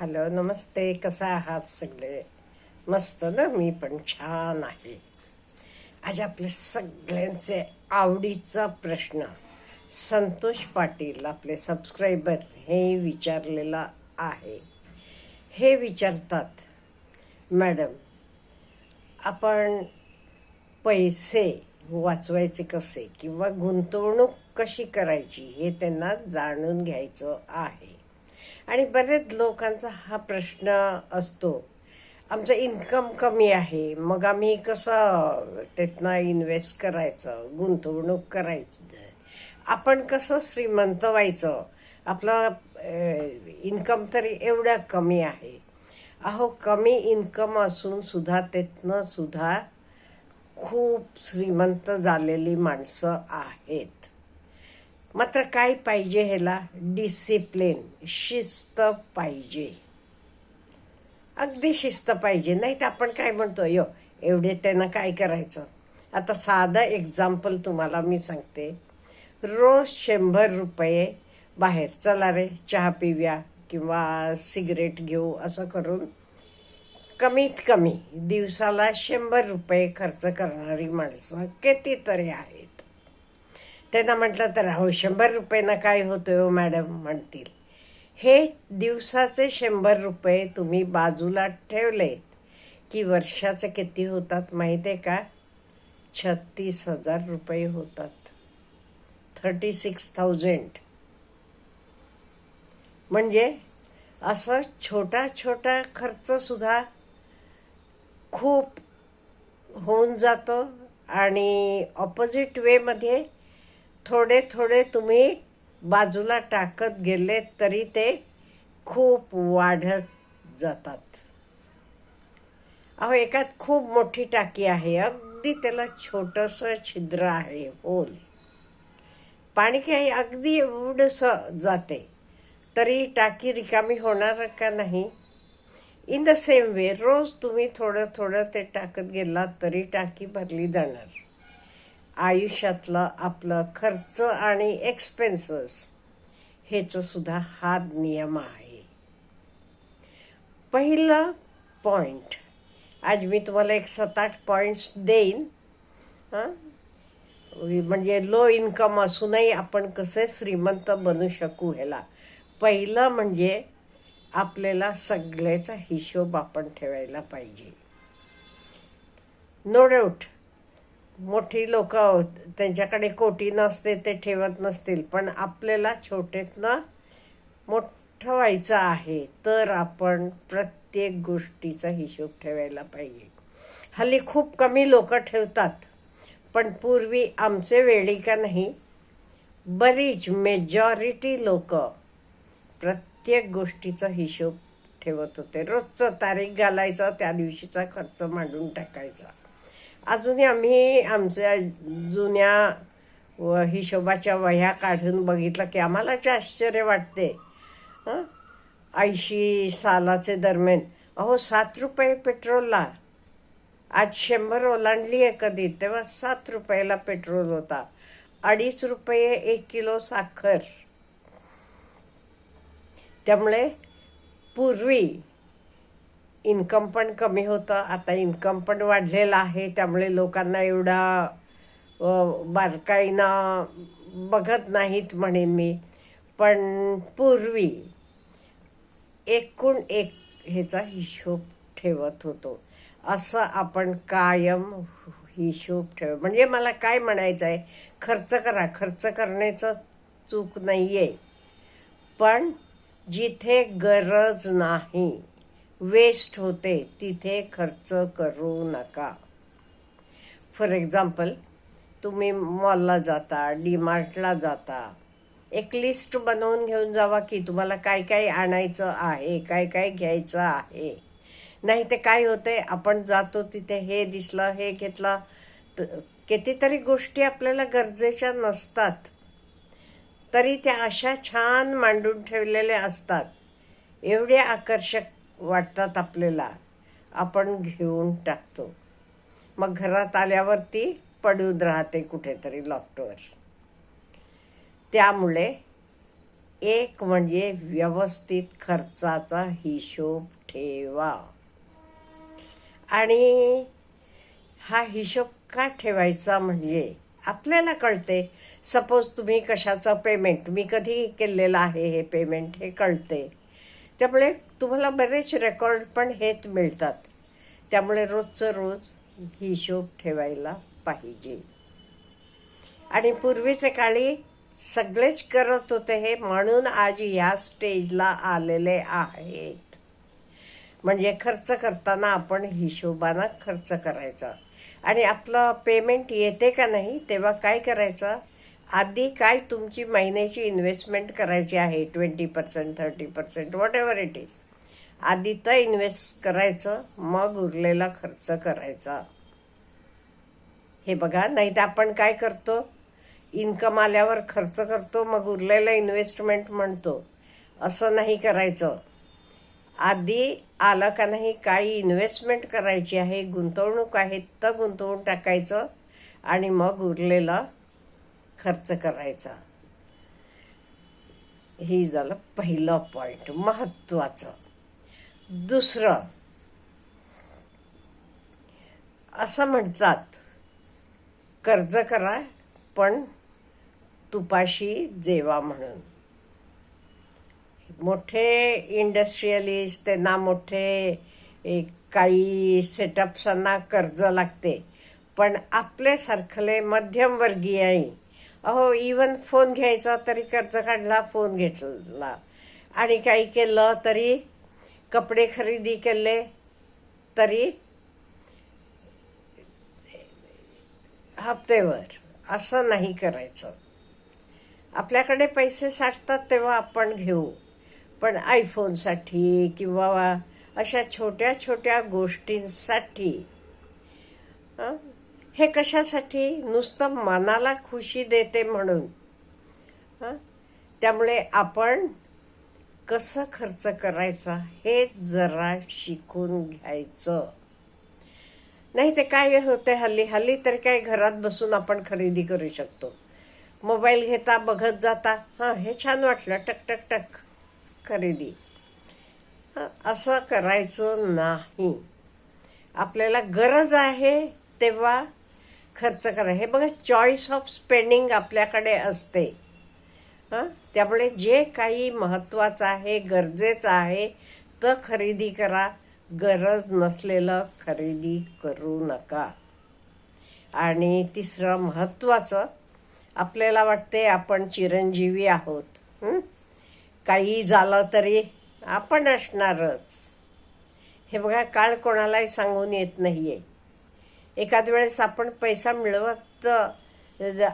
Hello नमस्ते कसा आहात सगळे? मस्त ना मी पण छान आहे. आज आपल्या सगळ्यांचे आवडीचा प्रश्न. संतोष पाटील आपले सबस्क्रायबर हे विचारलेला आहे. हे विचारतात मॅडम आपण पैसे वाचवायचे कसे? किंवा गुंतवणूक कशी करायची? हे त्यांना जाणून घ्यायचं आहे. आणि बरेच लोकांचा हा प्रश्न असतो. आमचं इन्कम कमी आहे. मग आम्ही कसं त्यातनं इन्व्हेस्ट करायचं? गुंतवणूक करायची आपण कसं श्रीमंत व्हायचं? आपलं इन्कम तरी एवढं कमी आहे. अहो कमी इन्कम असून सुद्धा त्यातनं सुद्धा खूप श्रीमंत झालेली माणसं आहेत. मात्र काय पाहिजे ह्याला? डिसिप्लिन शिस्त पाहिजे. अगदी शिस्त पाहिजे. नाही तर आपण काय म्हणतो यो एवढे त्यांना काय करायचं? आता साधं एक्झाम्पल तुम्हाला मी सांगते. रोज शंभर रुपये बाहेर. चला रे चहा पिव्या किंवा सिगरेट घेऊ असं करून. कमीत कमी दिवसाला शंभर रुपये खर्च करणारी माणसं कितीतरी आहेत. त्यांना म्हटलं तर अहो शंभर रुपयेनं काय होतंय हो मॅडम? म्हणतील. हे दिवसाचे शंभर रुपये तुम्ही बाजूला ठेवले की वर्षाचे किती होतात माहीत आहे का? छत्तीस हजार रुपये होतात. थर्टी सिक्स थाउजंड म्हणजे असं छोटा छोटा खर्चसुद्धा खूप होऊन जातो आणि ऑपोजिट वेमध्ये थोडे थोडे तुम्ही बाजूला टाकत गेले तरी ते खूप वाढत जातात. अहो, एकात खूप मोठी टाकी आहे. अगदी त्याला छोटंसं छिद्र आहे. होल. पाणी काही अगदी एवढंसं जाते. तरी टाकी रिकामी होणार का नाही? इन द सेम वे, रोज तुम्ही थोडं थोडं ते टाकत गेलात तरी टाकी भरली जाणार. आयुष्यातलं आपलं खर्च आणि एक्सपेन्सेस ह्याचं सुद्धा हा नियम आहे. पहिलं पॉइंट आज मी तुम्हाला एक सात आठ पॉईंट्स देईन. हां? म्हणजे लो इन्कम असूनही आपण कसे श्रीमंत बनू शकू ह्याला? पहिलं म्हणजे आपल्याला सगळ्याचा हिशोब आपण ठेवायला पाहिजे. नो डाऊट मोठी लोक त्यांच्याकडे कोटी नसते ते ठेवत नसतील. पण आपल्याला छोटेतनं मोठं व्हायचं आहे तर आपण प्रत्येक गोष्टीचा हिशोब ठेवायला पाहिजे. हल्ली खूप कमी लोक ठेवतात पण पूर्वी आमचे वेळी का नाही बरीच मेजॉरिटी लोक प्रत्येक गोष्टीचा हिशोब ठेवत होते. रोजचं तारीख घालायचं त्या दिवशीचा खर्च मांडून टाकायचा. अजूनही आम्ही आमच्या जुन्या व हिशोबाच्या वह्या काढून बघितलं की आम्हालाच आश्चर्य वाटते हां? ऐंशी सालाचे दरम्यान. अहो सात रुपये पेट्रोलला. आज शंभर ओलांडली आहे कधी तेव्हा सात रुपयाला पेट्रोल होता. अडीच रुपये एक किलो साखर. त्यामुळे पूर्वी इन्कम पण कमी होतं. आता इन्कम पण वाढलेलं आहे. त्यामुळे लोकांना एवढा बारकाईनं बघत नाहीत म्हणेन मी. पण पूर्वी एकूण एक ह्याचा हिशोब ठेवत होतो. असं आपण कायम हिशोब ठेव म्हणजे मला काय म्हणायचं आहे? खर्च करा. खर्च करण्याचं चूक नाही आहे पण जिथे गरज नाही वेस्ट होते तिथे खर्च करू नका. फॉर एक्झाम्पल तुम्ही मॉलला जाता डीमार्टला जाता. एक लिस्ट बनवून घेऊन जावा की तुम्हाला काय काय आणायचं आहे काय काय घ्यायचं आहे. नाही ते काय होते आपण जातो तिथे हे दिसलं हे घेतलं कितीतरी गोष्टी आपल्याला गरजेच्या नसतात. तरी त्या अशा छान मांडून ठेवलेल्या असतात. एवढे आकर्षक वाटतात आपल्याला. आपण घेऊन टाकतो. मग घरात आल्यावरती पडून राहते कुठेतरी लॉफ्टवर त्यामुळे एक म्हणजे व्यवस्थित खर्चाचा हिशोब ठेवा. आणि हा हिशोब का ठेवायचा म्हणजे आपल्याला कळते. सपोज तुम्ही कशाचं पेमेंट मी कधी केलेलं आहे हे पेमेंट हे कळते. त्यामुळे तुम्हाला बरेच रेकॉर्ड पण हेच मिळतात. त्यामुळे रोजचं रोज हिशोब ठेवायला पाहिजे. आणि पूर्वीचे काळी सगळेच करत होते हे म्हणून आज या स्टेजला आलेले आहेत. म्हणजे खर्च करताना आपण हिशोबानं खर्च करायचा. आणि आपलं पेमेंट येते का नाही तेव्हा काय करायचं? आधी काय तुमची महिन्याची इन्व्हेस्टमेंट करायची आहे? Twenty percent thirty percent whatever it is आधी तर इन्व्हेस्ट करायचं मग उरलेला खर्च करायचा. हे बघा नाही तर आपण काय करतो? इन्कम आल्यावर खर्च करतो मग उरलेला इन्व्हेस्टमेंट म्हणतो. असं नाही करायचं. आधी आलं का नाही काही इन्व्हेस्टमेंट करायची आहे गुंतवणूक आहे तर गुंतवून टाकायचं आणि मग उरलेला खर्च करायचा. हे झालं पहिलं पॉईंट महत्वाचं. दुसरं असं म्हणतात कर्ज करा पण तुपाशी जेवा म्हणून. मोठे इंडस्ट्रियलिस्ट त्यांना मोठे एक काही सेटअप्सांना कर्ज लागते. पण आपल्यासारखले मध्यमवर्गीय अहो इवन फोन घ्यायचा तरी कर्ज काढला फोन घेतला. आणि काही केलं तरी कपडे खरेदी केले तरी हप्तेवर. असं नाही करायचं. आपल्याकडे पैसे साठतात तेव्हा आपण घेऊ. पण आयफोनसाठी किंवा अशा छोट्या छोट्या गोष्टींसाठी हे कशासाठी? नुसतं मनाला खुशी देते म्हणून. त्यामुळे आपण कसं खर्च करायचा हे जरा शिकून घ्यायचं. नाही ते काय होते हल्ली? हल्ली तर काय घरात बसून आपण खरेदी करू शकतो. मोबाईल घेता बघत जाता. हां हे छान वाटलं. टक टक टक. खरेदी. असं करायचं नाही. आपल्याला गरज आहे तेव्हा खर्च करा हे बघा चॉईस ऑफ स्पेंडिंग आपल्याकडे असते. हां? त्यामुळे जे काही महत्त्वाचं आहे गरजेचं आहे तर खरेदी करा. गरज नसलेलं खरेदी करू नका. आणि तिसरं महत्त्वाचं आपल्याला वाटते आपण चिरंजीवी आहोत. काही झालं तरी आपण असणारच. हे बघा काळ कोणालाही सांगून येत नाही आहे एखाद वेळेस आपण पैसा मिळवत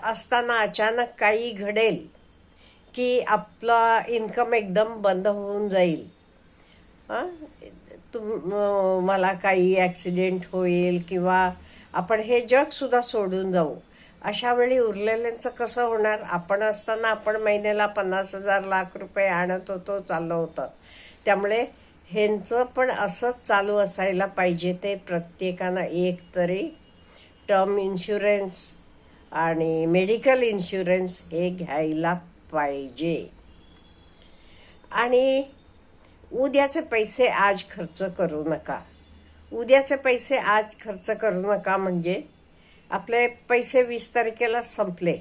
असताना अचानक काही घडेल की आपला इन्कम एकदम बंद होऊन जाईल. तुम मला काही ॲक्सिडेंट होईल किंवा आपण हे जगसुद्धा सोडून जाऊ. अशा वेळी उरलेल्यांचं कसं होणार? आपण असताना आपण महिन्याला पन्नास हजार लाख रुपये आणत होतो चाललं होतं. त्यामुळे ह्यांचं पण असंच चालू असायला पाहिजे ते प्रत्येकानं एक तरी. टर्म इन्शुरन्स आणि मेडिकल इन्शुरन्स हे घ्यायला पाहिजे. आणि उद्याचे पैसे आज खर्च करू नका. उद्याचे पैसे आज खर्च करू नका म्हणजे आपले पैसे वीस तारखेला संपले.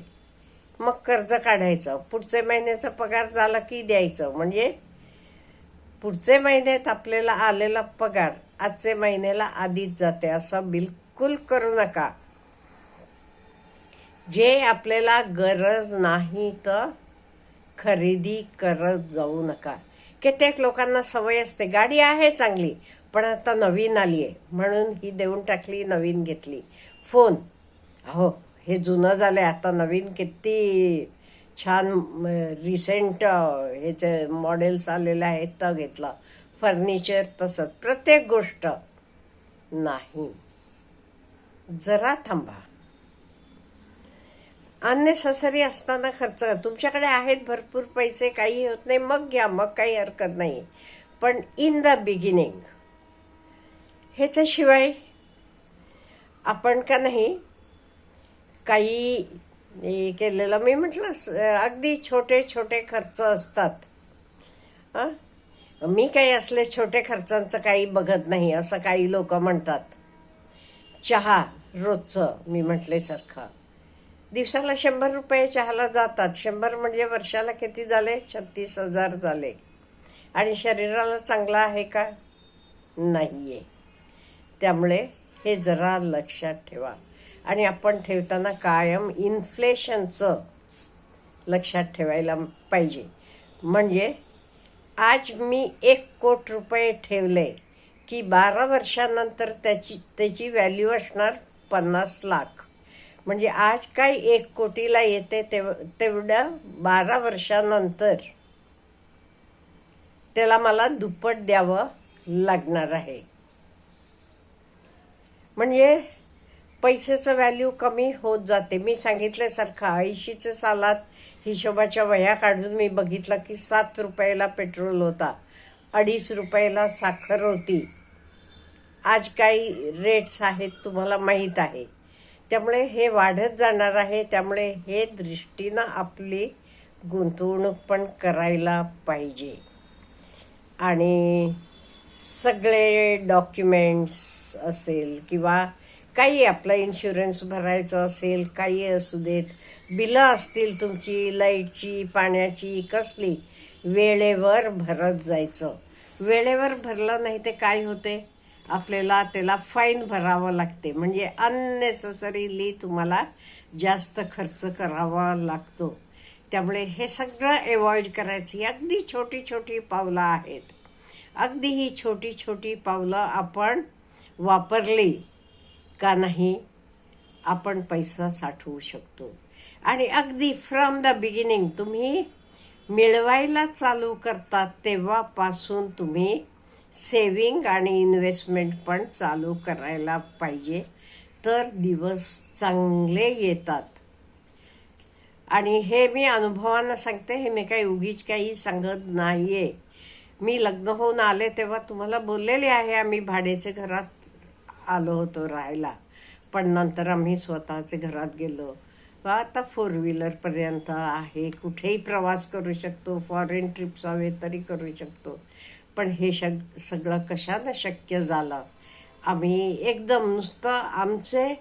मग कर्ज काढायचं. पुढचे महिन्याचा पगार झाला की द्यायचं. म्हणजे पुढचे महिन्यात आपल्याला आलेला पगार आजचे महिन्याला आधीच जाते असं बिलकुल करू नका. जे आपल्याला गरज नाही तर खरेदी करत जाऊ नका. कित्येक लोकांना सवय असते गाडी आहे चांगली पण आता नवीन आली आहे म्हणून ही देऊन टाकली नवीन घेतली. फोन अहो हे जुनं झालं आहे आता नवीन किती छान रिसेंट ह्याचे मॉडेल्स आलेले आहेत तर घेतलं. फर्निचर तसंच. प्रत्येक गोष्ट नाही. जरा थांबा. अननेसेसरी असताना खर्च. तुमच्याकडे आहेत भरपूर पैसे काही होत नाही. मग घ्या मग काही हरकत नाही. पण इन द बिगिनिंग ह्याच्याशिवाय आपण का नाही काही मी केलेलं. मी म्हटलं अगदी छोटे छोटे खर्च असतात. हां? मी काही असले छोटे खर्चांचं काही बघत नाही असं काही लोक म्हणतात. चहा रोजचं मी म्हटल्यासारखं. दिवसाला शंभर रुपये चहाला जातात. शंभर म्हणजे वर्षाला किती झाले? छत्तीस हजार झाले. आणि शरीराला चांगला आहे का? नाही आहे त्यामुळे हे जरा लक्षात ठेवा. आणि आपण ठेवताना कायम इन्फ्लेशनचं लक्षात ठेवायला पाहिजे. म्हणजे आज मी एक कोट रुपये ठेवले की बारा वर्षानंतर त्याची त्याची व्हॅल्यू असणार पन्नास लाख. म्हणजे आज काय एक कोटीला येते तेव तेवढं बारा वर्षानंतर त्याला मला दुप्पट द्यावं लागणार आहे. म्हणजे पैशाचं व्हॅल्यू कमी होत जाते. मी सांगितल्यासारखं ऐंशीच्या सालात हिशोबाच्या वह्या काढून मी बघितलं की सात रुपयाला पेट्रोल होता. अडीच रुपयाला साखर होती. आज काही रेट्स आहेत तुम्हाला माहीत आहे. त्यामुळे हे वाढत जाणार आहे. त्यामुळे हे दृष्टीनं आपली गुंतवणूक पण करायला पाहिजे. आणि सगळे डॉक्युमेंट्स असेल किंवा काही आपला इन्शुरन्स भरायचं असेल काही असू देत. बिलं असतील तुमची लाईटची पाण्याची कसली. वेळेवर भरत जायचं. वेळेवर भरलं नाही ते काय होते? आपल्याला त्याला फाईन भरावं लागते. म्हणजे अननेसेसरीली तुम्हाला जास्त खर्च करावा लागतो. त्यामुळे हे सगळं अवॉइड करायचं ही अगदी छोटी छोटी पावलं आहेत. अगदी ही छोटी छोटी पावलं आपण वापरली का नाही आपण पैसा साठवू शकतो. आणि अगदी फ्रॉम द बिगिनिंग तुम्ही मिळवायला चालू करतात तेव्हापासून तुम्ही सेविंग आणि इन्व्हेस्टमेंट पण चालू करायला पाहिजे. तर दिवस चांगले येतात. आणि हे मी अनुभवांना सांगते हे मी काही उगीच काही सांगत नाही आहे मी लग्न होऊन आले तेव्हा तुम्हाला बोललेले आहे आम्ही भाड्याच्या घरात आलो होतो राहायला. पण नंतर आम्ही स्वतःचे घरात गेलो. व आता फोर व्हीलरपर्यंत आहे. कुठेही प्रवास करू शकतो. फॉरेन ट्रिप्स हवे तरी करू शकतो. पण हे शक सगळं कशानं शक्य झालं? आम्ही एकदम नुसतं आमचे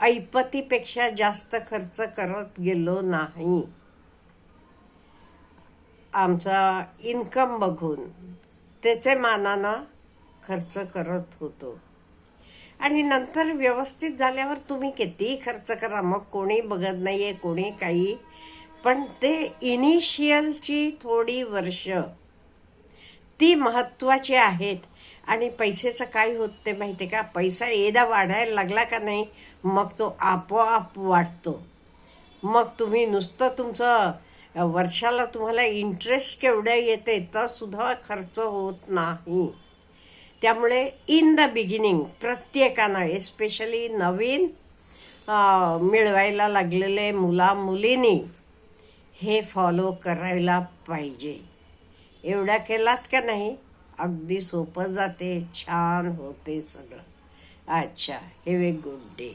ऐपतीपेक्षा जास्त खर्च करत गेलो नाही. आमचा इन्कम बघून त्याचे मानानं खर्च करत होतो. आणि नंतर व्यवस्थित झाल्यावर तुम्ही कितीही खर्च करा. मग कोणी बघत नाही आहे कोणी काही. पण ते इनिशियलची थोडी वर्ष ती महत्त्वाची आहेत. आणि पैशाचं काय होत ते माहिती आहे का? पैसा एकदा वाढायला लागला का नाही मग तो आपोआप वाढतो. मग तुम्ही नुसतं तुमचं वर्षाला तुम्हाला इंटरेस्ट केवढ्या येते तर सुद्धा खर्च होत नाही. त्यामुळे इन द बिगिनिंग प्रत्येकानं एस्पेशली नवीन मिळवायला लागलेले मुला मुलींनी हे फॉलो करायला पाहिजे. एवढा केलात का नाही? अगदी सोपं जाते छान होते सगळं. अच्छा हे वे गुड डे